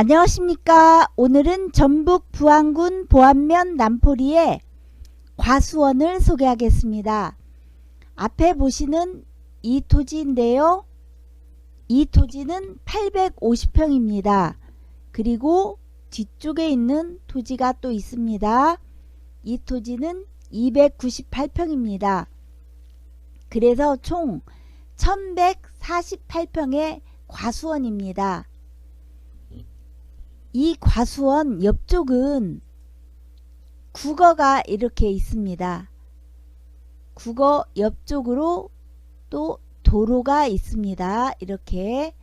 안녕하십니까. 오늘은 전북 부안군 보안면 남포리의 과수원을 소개하겠습니다. 앞에 보시는 이 토지인데요. 이 토지는 850평입니다. 그리고 뒤쪽에 있는 토지가 또 있습니다. 이 토지는 298평입니다. 그래서 총 1148평의 과수원입니다. 이 과수원 옆쪽은 국어가 이렇게 있습니다. 국어 옆쪽으로 또 도로가 있습니다. 이렇게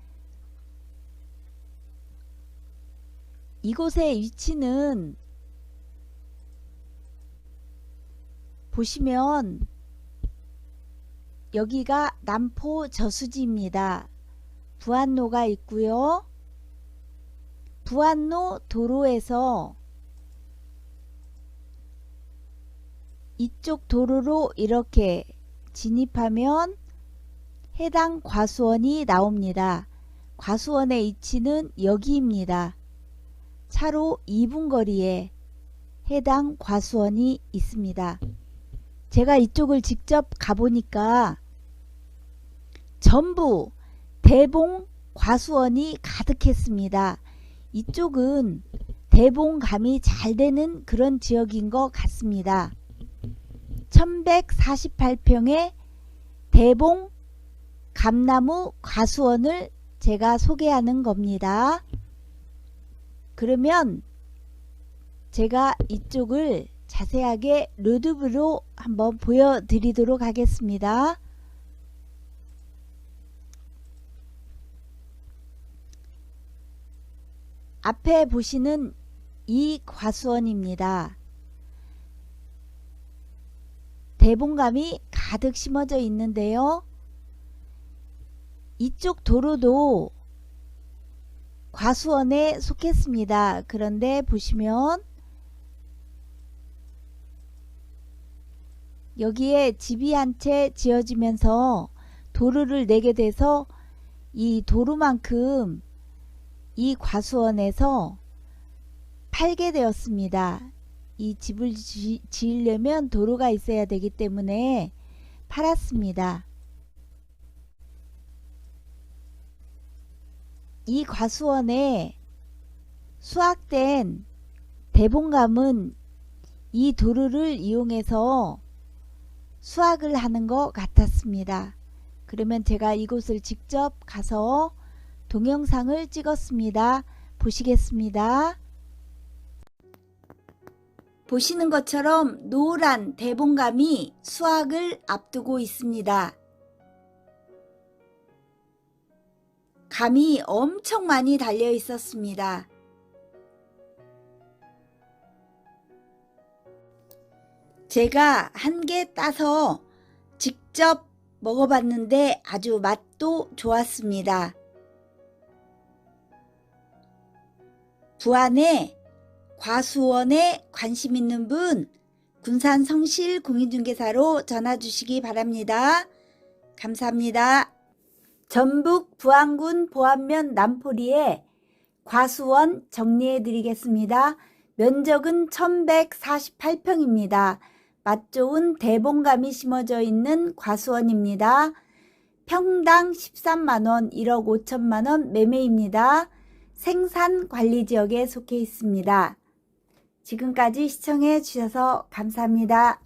이곳의 위치는 보시면 여기가 남포 저수지입니다. 부안로가 있고요. 부안로 도로에서 이쪽 도로로 이렇게 진입하면 해당 과수원이 나옵니다. 과수원의 위치는 여기입니다. 차로 2분 거리에 해당 과수원이 있습니다. 제가 이쪽을 직접 가보니까 전부 대봉 과수원이 가득했습니다. 이쪽은 대봉감이 잘 되는 그런 지역인 것 같습니다. 1148평의 대봉 감나무 과수원을 제가 소개하는 겁니다. 그러면 제가 이쪽을 자세하게 루드브로 한번 보여드리도록 하겠습니다. 앞에 보시는 이 과수원입니다. 대봉감이 가득 심어져 있는데요. 이쪽 도로도 과수원에 속했습니다. 그런데 보시면 여기에 집이 한 채 지어지면서 도로를 내게 돼서 이 도로만큼 이 과수원에서 팔게 되었습니다. 이 집을 지, 지으려면 도로가 있어야 되기 때문에 팔았습니다. 이 과수원에 수확된 대봉감은 이 도로를 이용해서 수확을 하는 것 같았습니다. 그러면 제가 이곳을 직접 가서 동영상을 찍었습니다. 보시겠습니다. 보시는 것처럼 노란 대봉감이 수확을 앞두고 있습니다. 감이 엄청 많이 달려 있었습니다. 제가 한 개 따서 직접 먹어봤는데 아주 맛도 좋았습니다. 부안에 과수원에 관심 있는 분 군산 성실 공인중개사로 전화 주시기 바랍니다. 감사합니다. 전북 부안군 보안면 남포리에 과수원 정리해 드리겠습니다. 면적은 1148평입니다. 맛 좋은 대봉감이 심어져 있는 과수원입니다. 평당 13만원, 1억 5천만원 매매입니다. 생산 관리 지역에 속해 있습니다. 지금까지 시청해 주셔서 감사합니다.